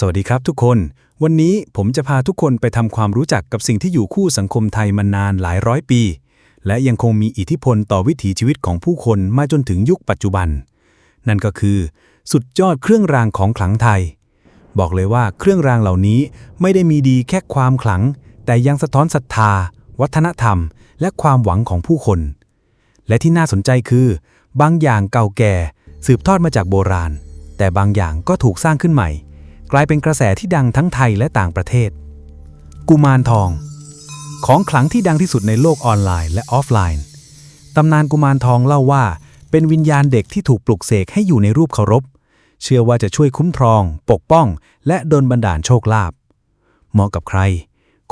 สวัสดีครับทุกคน วันนี้ผมจะพาทุกคนไปทำความรู้จักกับสิ่งที่อยู่คู่สังคมไทยมานานหลายร้อยปี และยังคงมีอิทธิพลต่อวิถีชีวิตของผู้คนมาจนถึงยุคปัจจุบัน นั่นก็คือ สุดยอดเครื่องรางของขลังไทย บอกเลยว่าเครื่องรางเหล่านี้ไม่ได้มีดีแค่ความขลัง แต่ยังสะท้อนศรัทธา วัฒนธรรม และความหวังของผู้คน และที่น่าสนใจคือ บางอย่างเก่าแก่ สืบทอดมาจากโบราณ แต่บางอย่างก็ถูกสร้างขึ้นใหม่ กลายเป็นกระแสที่ดังทั้งไทยและต่างประเทศ กุมารทอง ของขลังที่ดังที่สุดในโลกออนไลน์และออฟไลน์ ตำนานกุมารทองเล่าว่า เป็นวิญญาณเด็กที่ถูกปลุกเสกให้อยู่ในรูปเคารพ เชื่อว่าจะช่วยคุ้มครอง ปกป้อง และดลบันดาลโชคลาภ เหมาะกับใคร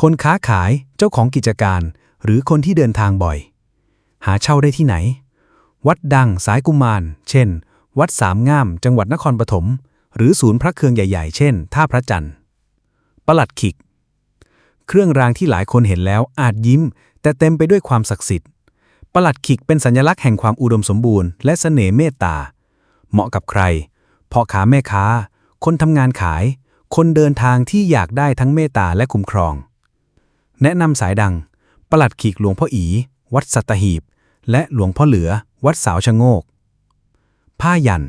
คนค้าขาย เจ้าของกิจการ หรือคนที่เดินทางบ่อย หาเช่าได้ที่ไหน วัดดังสายกุมาร เช่น วัดสามงาม จังหวัดนครปฐม หรือศูนย์พระเครื่องใหญ่ๆ เช่น ท่าพระจันทร์ ประหลัดขิก เครื่องรางที่หลายคนเห็นแล้วอาจยิ้ม แต่เต็มไปด้วยความศักดิ์สิทธิ์ ประหลัดขิกเป็นสัญลักษณ์แห่งความอุดมสมบูรณ์และเสน่ห์เมตตา เหมาะกับใคร พ่อค้าแม่ค้า คนทำงานขาย คนเดินทางที่อยากได้ทั้งเมตตาและคุ้มครอง แนะนำสายดัง ประหลัดขีกหลวงพ่ออี วัดสัตหีบ และหลวงพ่อเหลือ วัดสาวชะโงก ผ้ายัน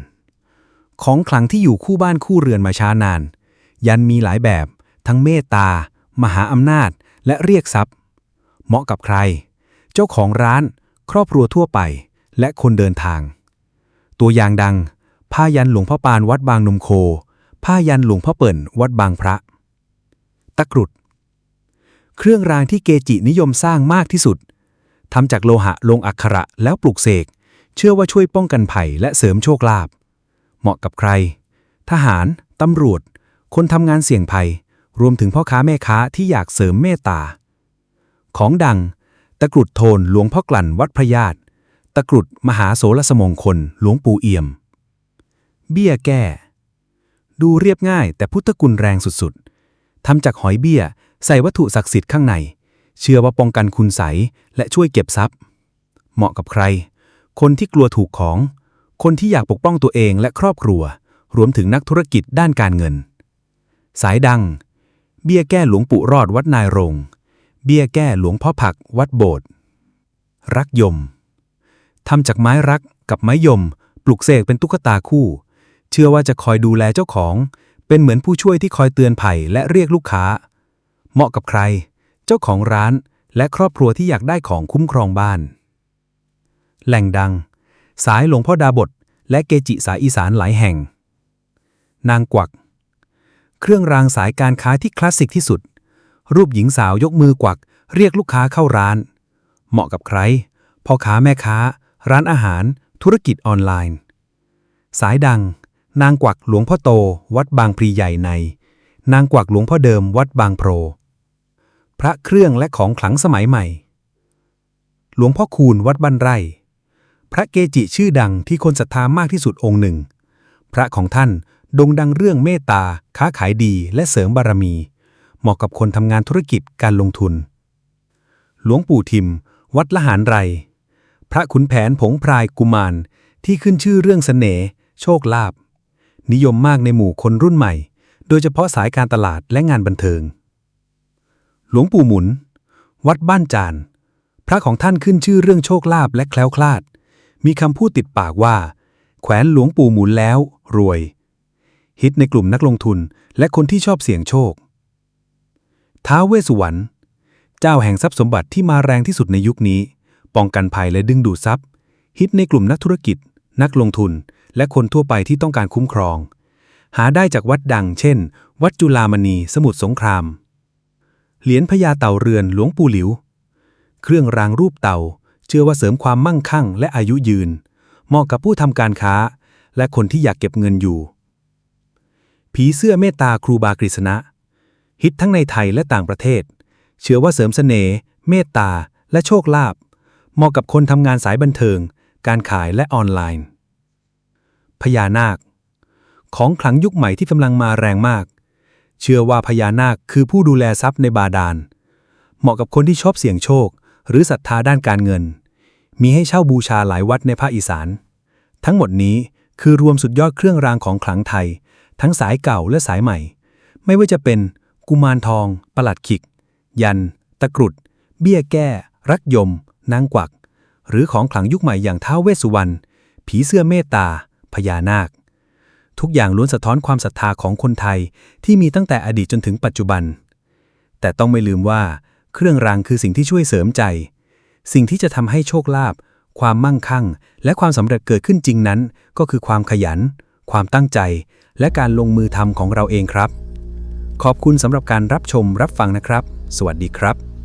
ของขลังที่อยู่คู่บ้านคู่เรือนมาช้านาน ยันมีหลายแบบ ทั้งเมตตา มหาอำนาจ และเรียกทรัพย์ เหมาะกับใคร เจ้าของร้าน ครอบครัวทั่วไป และคนเดินทาง ตัวอย่างดัง ผ้ายันหลวงพ่อปานวัดบางนมโค ผ้ายันหลวงพ่อเปิ่นวัดบางพระ ตะกรุด เครื่องรางที่เกจินิยมสร้างมากที่สุดทำจากโลหะลงอักขระแล้วปลุกเสก เชื่อว่าช่วยป้องกันภัยและเสริมโชคลาภ เหมาะกับใคร ทหาร ตำรวจ คนทำงานเสี่ยงภัย รวมถึงพ่อค้าแม่ค้าที่อยากเสริมเมตตา ของดัง ตะกรุดโทนหลวงพ่อกลั่นวัดพระญาติ ตะกรุดมหาโสรสมงคลหลวงปู่เอี่ยม เบี้ยแก้ ดูเรียบง่ายแต่พุทธคุณแรงสุดๆทำจากหอยเบี้ยใส่วัตถุศักดิ์สิทธิ์ข้างใน เชื่อว่าป้องกันคุณใสและช่วยเก็บทรัพย์ เหมาะกับใคร คนที่กลัวถูกของ คนที่อยากปกป้องตัวเองและครอบครัว รวมถึงนักธุรกิจด้านการเงิน สายดัง เบี้ยแก้หลวงปู่รอดวัดนายรง เบี้ยแก้หลวงพ่อผักวัดโบสถ์รักยมทำจากไม้รักกับไม้ยม ปลุกเสกเป็นตุ๊กตาคู่ เชื่อว่าจะคอยดูแลเจ้าของ เป็นเหมือนผู้ช่วยที่คอยเตือนภัยและเรียกลูกค้า เหมาะกับใคร เจ้าของร้านและครอบครัวที่อยากได้ของคุ้มครองบ้าน แหล่งดัง สายหลวงพ่อดาบท และเกจิสายอีสานหลายแห่ง นางกวัก เครื่องรางสายการค้าที่คลาสสิกที่สุด รูปหญิงสาวยกมือกวัก เรียกลูกค้าเข้าร้าน เหมาะกับใครพ่อค้าแม่ค้า ร้านอาหาร ธุรกิจออนไลน์ สายดัง นางกวักหลวงพ่อโต วัดบางพลีใหญ่ใน นางกวักหลวงพ่อเดิมวัดบางโพรพระเครื่องและของขลังสมัยใหม่ หลวงพ่อคูณวัดบ้านไร่ พระเกจิชื่อดังที่คนศรัทธามากที่สุดองค์หนึ่ง พระของท่านโด่งดังเรื่องเมตตา ค้าขายดีและเสริมบารมี เหมาะกับคนทำงานธุรกิจการลงทุน หลวงปู่ทิม วัดละหารไร พระขุนแผนผงพรายกุมารที่ขึ้นชื่อเรื่องเสน่ห์โชคลาภนิยมมากในหมู่คนรุ่นใหม่ โดยเฉพาะสายการตลาดและงานบันเทิง หลวงปู่หมุน วัดบ้านจาน พระของท่านขึ้นชื่อเรื่องโชคลาภและแคล้วคลาด มีคำพูดติดปากว่า แขวนหลวงปู่หมุนแล้ว รวย ฮิตในกลุ่มนักลงทุนและคนที่ชอบเสี่ยงโชค ท้าเวสสุวรรณเจ้าแห่งทรัพย์สมบัติที่มาแรงที่สุดในยุคนี้ ป้องกันภัยและดึงดูดทรัพย์ ฮิตในกลุ่มนักธุรกิจ นักลงทุน และคนทั่วไปที่ต้องการคุ้มครอง หาได้จากวัดดัง เช่น วัดจุฬามณีสมุทรสงคราม เหรียญพญาเต่าเรือนหลวงปู่หลิว เครื่องรางรูปเต่า เชื่อว่าเสริมความมั่งคั่งและอายุยืน เหมาะกับผู้ทำการค้า และคนที่อยากเก็บเงินอยู่ ผีเสื้อเมตตาครูบากฤษณะ ฮิตทั้งในไทยและต่างประเทศ เชื่อว่าเสริมเสน่ห์เมตตา และโชคลาภเหมาะกับคนทำงานสายบันเทิง การขายและออนไลน์ พญานาค ของขลังยุคใหม่ที่กำลังมาแรงมาก เชื่อว่าพญานาคคือผู้ดูแลทรัพย์ในบาดาล เหมาะกับคนที่ชอบเสี่ยงโชค หรือศรัทธาด้านการเงิน มีให้เช่าบูชาหลายวัดในภาคอีสาน ทั้งหมดนี้คือรวมสุดยอดเครื่องรางของขลังไทย ทั้งสายเก่าและสายใหม่ ไม่ว่าจะเป็นกุมารทอง ประหลัดขิก ยัน ตะกรุด เบี้ยแก้ รักยม นางกวัก หรือของขลังยุคใหม่อย่างท้าวเวสสุวรรณ ผีเสื้อเมตตา พญานาค ทุกอย่างล้วนสะท้อนความศรัทธาของคนไทยที่มีตั้งแต่อดีตจนถึงปัจจุบัน แต่ต้องไม่ลืมว่า เครื่องรางคือสิ่งที่ช่วยเสริมใจ สิ่งที่จะทำให้โชคลาภความมั่งคั่ง และความสำเร็จเกิดขึ้นจริงนั้น ก็คือความขยัน ความตั้งใจ และการลงมือทำของเราเองครับ ขอบคุณสำหรับการรับชมรับฟังนะครับ สวัสดีครับ